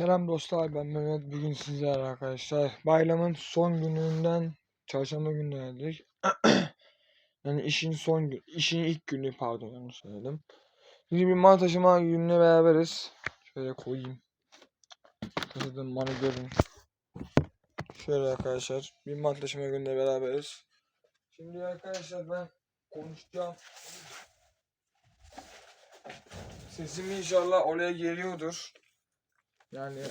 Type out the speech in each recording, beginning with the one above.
Selam dostlar ben Mehmet. Bugün sizlerle arkadaşlar bayramın son gününden çarşamba günlerdik yani işin son gün işin ilk günü pardon yanlış söyledim. Şimdi bir mal taşıma gününe beraberiz. Şöyle koyayım. Taşıdığım malı görün. Şöyle arkadaşlar bir mal taşıma gününe beraberiz. Şimdi arkadaşlar ben konuşacağım. Sesim inşallah oraya geliyordur yani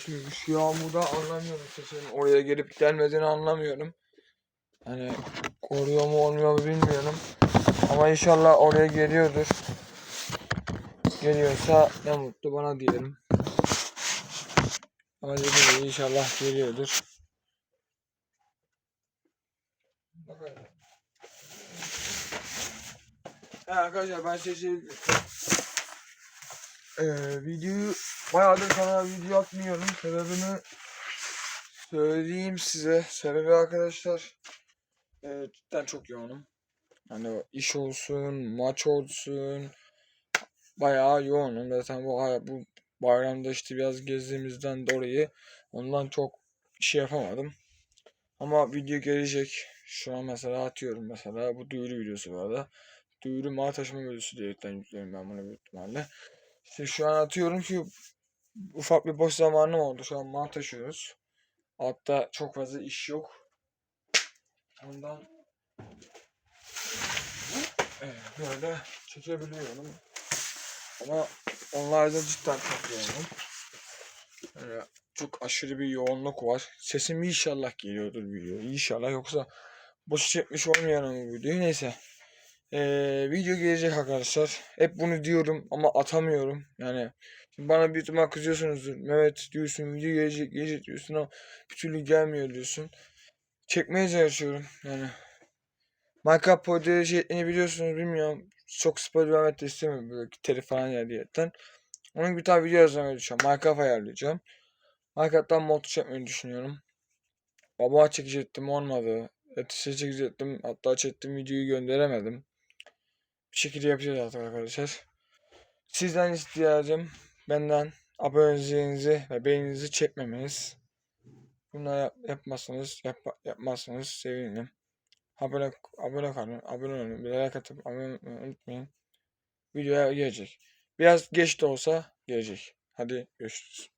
şimdi şu yağmurda anlamıyorum sesin oraya gelip gelmediğini anlamıyorum. Hani koruyor mu olmuyor mu bilmiyorum. Ama inşallah oraya geliyordur. Geliyorsa ne mutlu bana diyelim. Ama dediğim inşallah geliyordur. Bakalım. Ha, arkadaşlar ben sesi ee, videoyu bayağıdır kanala video atmıyorum. Sebebini söyleyeyim size. Sebebi arkadaşlar e, cidden çok yoğunum. O iş olsun, maç olsun bayağı yoğunum. Zaten bu bu bayramda işte biraz gezdiğimizden dolayı ondan çok şey yapamadım. Ama video gelecek. Şu an mesela atıyorum mesela bu duyuru videosu bu arada. Duyuru mal taşıma videosu diyerekten yüklüyorum ben bunu büyük ihtimalle. İşte şu an atıyorum ki ufak bir boş zamanım oldu. Şu an mal taşıyoruz. Altta çok fazla iş yok. Ondan evet, böyle çekebiliyorum. Ama onlarda cidden çok yoğunum. Böyle çok aşırı bir yoğunluk var. Sesim inşallah geliyordur video. İnşallah yoksa boş çekmiş olmayalım bu videoyu. Neyse. Ee, video gelecek arkadaşlar. Hep bunu diyorum ama atamıyorum. Yani şimdi bana bir ihtimal kızıyorsunuzdur. Mehmet diyorsun video gelecek gelecek diyorsun ama bir türlü gelmiyor diyorsun. Çekmeye çalışıyorum yani. Minecraft Pod'e ettiğini biliyorsunuz bilmiyorum. Çok spoiler vermek de istemiyorum böyle telif falan yer. Onun bir tane video yazmayı düşünüyorum. Minecraft ayarlayacağım. Minecraft'tan mod çekmeyi düşünüyorum. Baba çekecektim olmadı. Yetişe çekecektim. Hatta çektim videoyu gönderemedim. Bir şekilde yapacağız artık arkadaşlar. Sizden ihtiyacım benden aboneliğinizi ve beğeninizi çekmemeniz. Bunları yap, yapmazsanız yap, yapmazsanız sevinirim. Abone abone kalın, abone olun, bir like atıp abone unutmayın. Videoya gelecek. Biraz geç de olsa gelecek. Hadi görüşürüz.